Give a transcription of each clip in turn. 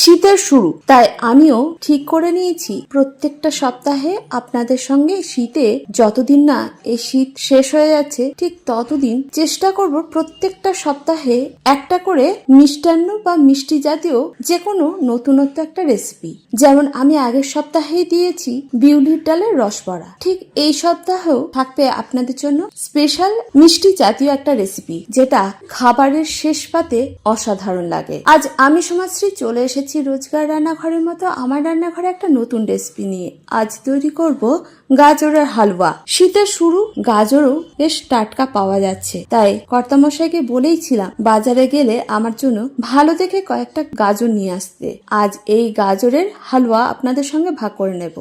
শীতের শুরু। তাই আমিও ঠিক করে নিয়েছি। প্রত্যেকটা সপ্তাহে আপনাদের সঙ্গে শীতে যতদিন না এই শীত শেষ হয়ে যাচ্ছে, ঠিক ততদিন চেষ্টা করব প্রত্যেকটা সপ্তাহে একটা করে মিষ্টান্ন বা মিষ্টি জাতীয় যে কোনো নতুনত্ব একটা রেসিপি যেমন আমি আগের সপ্তাহেই দিয়েছি বিউলির ডালের রসবড়া। ঠিক এই সপ্তাহেও থাকবে আপনাদের জন্য স্পেশাল মিষ্টি জাতীয় একটা রেসিপি যেটা খাবারের শেষ পাতে অসাধারণ লাগে। আজ আমি সমাজশ্রী চলে এসেছি রোজগার রান্নাঘরের মতো আমার রান্নাঘরে একটা নতুন রেসিপি নিয়ে। আজ তৈরি করব গাজরের হালুয়া। শীতের শুরু, গাজরও বেশ টাটকা পাওয়া যাচ্ছে। তাই কর্তামশাইকে বলেইছিলাম বাজারে গেলে আমার জন্য ভালো দেখে কয়েকটা গাজর নিয়ে আসতে। আজ এই গাজরের হালুয়া আপনাদের সঙ্গে ভাগ করে নেব।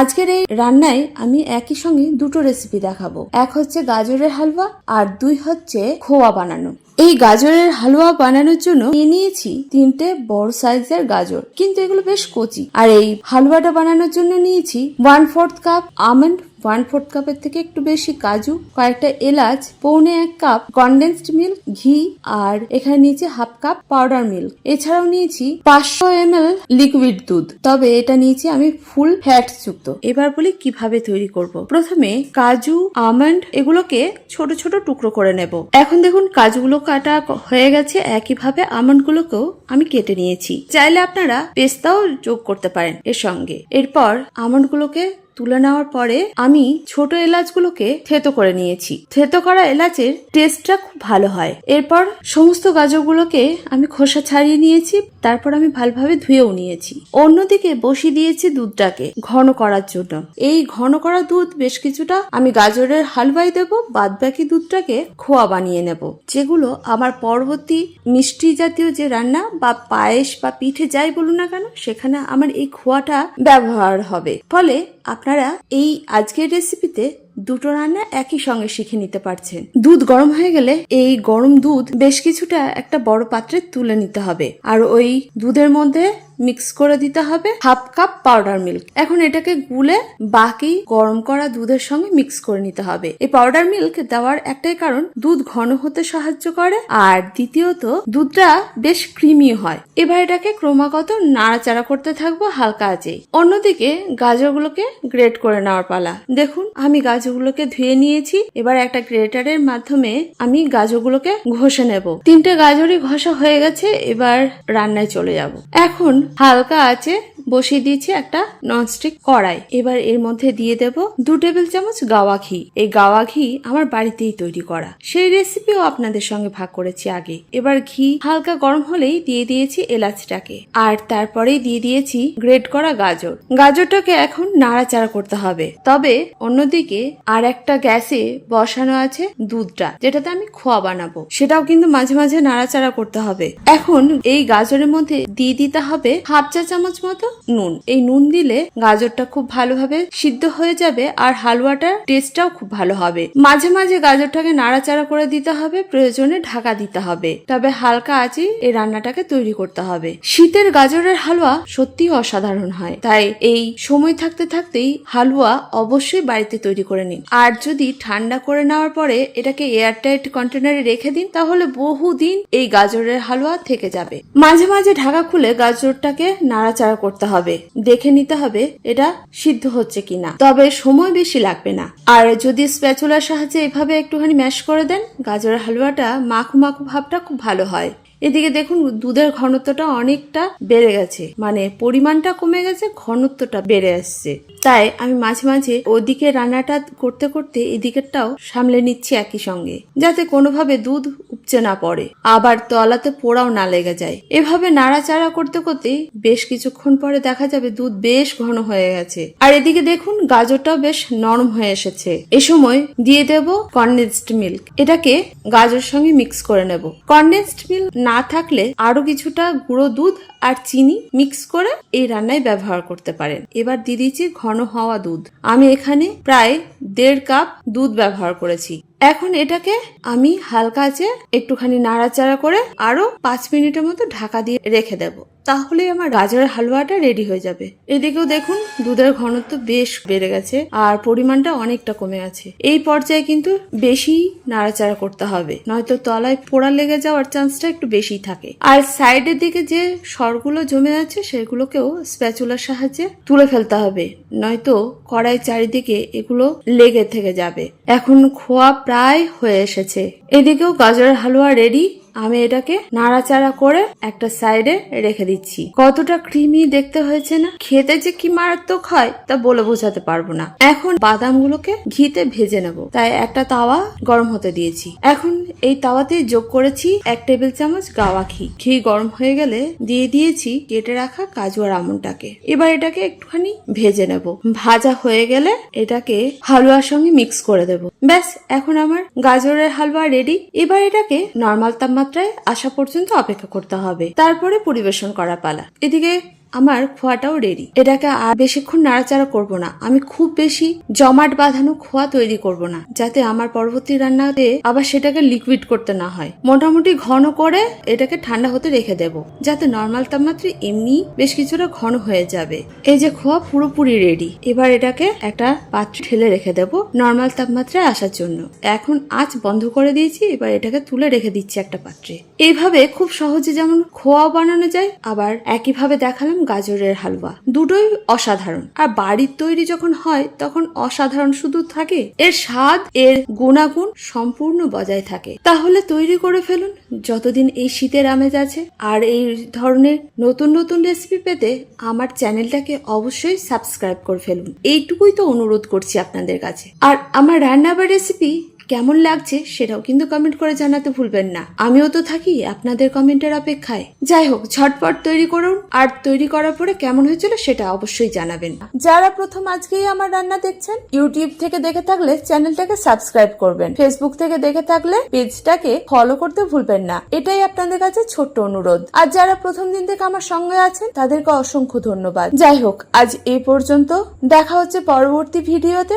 আজকের এই রান্নায় আমি একই সঙ্গে দুটো রেসিপি দেখাবো। এক হচ্ছে গাজরের হালুয়া আর দুই হচ্ছে খোয়া বানানো। এই গাজরের হালুয়া বানানোর জন্য নিয়ে নিয়েছি তিনটে বড় সাইজের গাজর, কিন্তু এগুলো বেশ কচি। আর এই হালুয়াটা বানানোর জন্য নিয়েছি one fourth cup almond one fourth কাপের থেকে একটু বেশি কাজু, কয়েকটা এলাচ, পৌনে এক কাপ কনডেন্সড মিল্ক ঘি, আর এখানে নিয়েছি হাফ কাপ পাউডার মিল্ক এছাড়াও নিয়েছি পাঁচশো এম লিকুইড দুধ। তবে এটা নিয়েছি আমি ফুল ফ্যাট যুক্ত। এবার বলি কীভাবে তৈরি করব। প্রথমে কাজু আমন্ড এগুলোকে ছোট ছোট টুকরো করে নেব। এখন দেখুন কাজুগুলো কাটা হয়ে গেছে, একইভাবে আমন্ড গুলোকেও আমি কেটে নিয়েছি। চাইলে আপনারা পেস্তাও যোগ করতে পারেন এর সঙ্গে। এরপর আমন্ড গুলোকে তুলে নেওয়ার পরে আমি ছোট এলাচগুলোকে থেতো করে নিয়েছি। থেতো করা এলাচের টেস্টটা খুব ভালো হয়। এরপর সমস্ত গাজরগুলোকে আমি খোসা ছাড়িয়ে নিয়েছি, তারপর আমি ভালোভাবে ধুয়েও নিয়েছি। অন্যদিকে বসিয়ে দিয়েছি দুধটাকে ঘন করার জন্য। এই ঘন করা দুধ বেশ কিছুটা আমি গাজরের হালুয়াই দেব বাদ বাকি দুধটাকে খোয়া বানিয়ে নেব, যেগুলো আমার পরবর্তী মিষ্টি জাতীয় যে রান্না বা পায়েস বা পিঠে যাই বলুন না কেন, সেখানে আমার এই খোয়াটা ব্যবহার হবে। ফলে আপনারা এই আজকের রেসিপিতে দুটো রান্না একই সঙ্গে শিখে নিতে পারছেন। দুধ গরম হয়ে গেলে এই গরম দুধ বেশ কিছুটা একটা বড় পাত্রে তুলে নিতে হবে। আর ওই দুধের মধ্যে মিক্স করে দিতে হবে হাফ কাপ পাউডার মিল্ক। এখন এটাকে গুলে বাকি গরম করা দুধের সঙ্গে মিক্স করে নিতে হবে। এই পাউডার মিল্ক দেওয়ার একটাই কারণ, দুধ ঘন হতে সাহায্য করে আর দ্বিতীয়ত, দুধটা বেশ ক্রিমি হয়। এবার এটাকে ক্রমাগত নাড়াচাড়া করতে থাকব হালকা আঁচেই অন্যদিকে গাজরগুলোকে গ্রেট করে নেওয়ার পালা। দেখুন, আমি গাজরগুলোকে ধুয়ে নিয়েছি। এবার একটা গ্রেটারের মাধ্যমে আমি গাজরগুলোকে ঘষে নেব। তিনটে গাজরই ঘষা হয়ে গেছে, এবার রান্নায় চলে যাব। এখন হালকা আছে বসিয়ে দিয়েছি একটা ননস্টিক কড়াই। এবার এর মধ্যে দিয়ে দেব দু টেবিল চামচ গাওয়া ঘি। এই গাওয়া ঘি আমার বাড়িতেই তৈরি করা। সেই রেসিপিও আপনাদের সঙ্গে ভাগ করেছি আগে। এবার ঘি হালকা গরম হলেই দিয়ে দিয়েছি এলাচটাকে। আর তারপরেই দিয়ে দিয়েছি গ্রেট করা গাজর। গাজরটাকে এখন নাড়াচাড়া করতে হবে। তবে অন্যদিকে আর একটা গ্যাসে বসানো আছে দুধটা, যেটাতে আমি খোয়া বানাবো। সেটাও কিন্তু মাঝে মাঝে নাড়াচাড়া করতে হবে। এখন এই গাজরের মধ্যে দিয়ে দিতে হবে হাফ চা চামচ মতো নুন। এই নুন দিলে গাজরটা খুব ভালোভাবে সিদ্ধ হয়ে যাবে আর হালুয়াটার টেস্টটাও খুব ভালো হবে। মাঝে মাঝে গাজরটাকে নাড়াচাড়া করে দিতে হবে, প্রয়োজনে ঢাকা দিতে হবে। তবে হালকা আঁচে এই রান্নাটাকে তৈরি করতে হবে। শীতের গাজরের হালুয়া সত্যি অসাধারণ হয়। তাই এই সময় থাকতে থাকতেই হালুয়া অবশ্যই বাড়িতে তৈরি করে নিন। আর যদি ঠান্ডা করে নেওয়ার পরে এটাকে এয়ারটাইট কন্টেনারে রেখে দিন, তাহলে বহুদিন এই গাজরের হালুয়া থেকে যাবে। মাঝে মাঝে ঢাকা খুলে গাজরটাকে নাড়াচাড়া করতে হবে। দেখে নিতে হবে এটা সিদ্ধ হচ্ছে কিনা। তবে সময় বেশি লাগবে না। আর যদি স্প্যাচুলার সাহায্যে এভাবে একটুখানি ম্যাশ করে দেন, গাজরের হালুয়াটা মাখু মাখু ভাবটা খুব ভালো হয়। এদিকে দেখুন, দুধের ঘনত্বটা অনেকটা বেড়ে গেছে। মানে পরিমাণটা কমে গেছে, ঘনত্বটা বেড়ে আসছে। তাই আমি মাঝে মাঝে ওদিকে রান্নাটা করতে করতে এদিকেরটাও সামলে নিচ্ছি একই সঙ্গে, যাতে কোনোভাবে দুধ উপচে না পড়ে। আবার তলাতে পোড়াও না লেগে যায়। এভাবে নাড়াচাড়া করতে করতে বেশ কিছুক্ষণ পরে দেখা যাবে দুধ বেশ ঘন হয়ে গেছে। আর এদিকে দেখুন, গাজরটাও বেশ নরম হয়ে এসেছে। এ সময় দিয়ে দেব কনডেন্সড মিল্ক। এটাকে গাজর সঙ্গে মিক্স করে নেব। কনডেন্সড মিল্ক না থাকলে আরও কিছুটা গুঁড়ো দুধ আর চিনি মিক্স করে এই রান্নায় ব্যবহার করতে পারেন। এবার দিয়ে দিচ্ছি ঘন হওয়া দুধ। আমি এখানে প্রায় দেড় কাপ দুধ ব্যবহার করেছি। এখন এটাকে আমি হালকা আছে একটুখানি নাড়াচাড়া করে আরও পাঁচ মিনিটের মতো ঢাকা দিয়ে রেখে দেব। তাহলেই আমার গাজরের হালুয়াটা রেডি হয়ে যাবে। এদিকেও দেখুন, দুধের ঘনত্ব বেশ বেড়ে গেছে আর পরিমাণটা অনেকটা কমে আছে। এই পর্যায়ে কিন্তু বেশি নাড়াচাড়া করতে হবে, নয়তো তলায় পোড়া লেগে যাওয়ার চান্সটা একটু বেশি থাকে। আর সাইডের দিকে যে সরগুলো জমে আছে সেগুলোকেও স্প্যাচুলার সাহায্যে তুলে ফেলতে হবে, নয়তো কড়াই চারিদিকে এগুলো লেগে থেকে যাবে। এখন খোয়া প্রায় হয়ে এসেছে। এদিকেও গাজরের হালুয়া রেডি আমি এটাকে নাড়াচাড়া করে একটা সাইডে রেখে দিচ্ছি। কতটা ক্রিমি দেখতে হয়েছে না? খেতে যে কি মারাত্মক হয়, তা বলে বোঝাতে পারব না। এখন বাদামগুলোকে ঘিতে ভেজে নেব। তাই একটা তাওয়া গরম হতে দিয়েছি। এখন এই তাওয়াতে যোগ করেছি এক টেবিল চামচ গাওয়া ঘি। ঘি গরম হয়ে গেলে দিয়ে দিয়েছি কেটে রাখা কাজু আর আমনটাকে এবার এটাকে একটুখানি ভেজে নেব। ভাজা হয়ে গেলে এটাকে হালুয়ার সঙ্গে মিক্স করে দেব। ব্যাস, এখন আমার গাজরের হালুয়া রেডি এবার এটাকে নর্মাল তাপমাত্রায় আসা পর্যন্ত অপেক্ষা করতে হবে। তারপরে পরিবেশন করা পালা। এদিকে আমার খোয়াটাও রেডি এটাকে আর বেশিক্ষণ নাড়াচাড়া করব না। আমি খুব বেশি জমাট বাঁধানো খোয়া তৈরি করব না, যাতে আমার পরবর্তী রান্নাতে আবার সেটাকে লিকুইড করতে না হয়। মোটামুটি ঘন করে এটাকে ঠান্ডা হতে রেখে দেব, যাতে নর্মাল তাপমাত্রায় এমনি বেশ কিছুটা ঘন হয়ে যাবে। এই যে খোয়া পুরোপুরি রেডি এবার এটাকে একটা পাত্রে ঢেলে রেখে দেব নর্মাল তাপমাত্রায় আসার জন্য। এখন আঁচ বন্ধ করে দিয়েছি, এবার এটাকে তুলে রেখে দিচ্ছি একটা পাত্রে। এইভাবে খুব সহজে যেমন খোয়াও বানানো যায়, আবার একইভাবে দেখালাম গাজরের হালুয়া। দুটোই অসাধারণ। আর বাড়ির তৈরি যখন হয়, তখন অসাধারণ শুধু থাকে, এর স্বাদ, এর গুণাগুণ সম্পূর্ণ বজায় থাকে। তাহলে তৈরি করে ফেলুন যতদিন এই শীতের আমেজ আছে। আর এই ধরনের নতুন নতুন রেসিপি পেতে আমার চ্যানেলটাকে অবশ্যই সাবস্ক্রাইব করে ফেলুন। এইটুকুই তো অনুরোধ করছি আপনাদের কাছে। আর আমার রান্না বা রেসিপি কেমন লাগছে সেটাও কিন্তু কমেন্ট করে জানাতে ভুলবেন না। আমিও তো থাকি আপনাদের কমেন্টের অপেক্ষায়। যাই হোক, ঝটপট তৈরি করুন আর তৈরি করার পরে কেমন হয়েছিল সেটা অবশ্যই জানাবেন। যারা প্রথম আজকেই আমার রান্না দেখছেন ইউটিউব থেকে দেখে থাকলে চ্যানেলটাকে সাবস্ক্রাইব করবেন। ফেসবুক থেকে দেখে থাকলে পেজটাকে ফলো করতে ভুলবেন না। এটাই আপনাদের কাছে ছোট্ট অনুরোধ। আর যারা প্রথম দিন থেকে আমার সঙ্গে আছেন, তাদেরকে অসংখ্য ধন্যবাদ। যাই হোক, আজ এই পর্যন্ত। দেখা হচ্ছে পরবর্তী ভিডিওতে।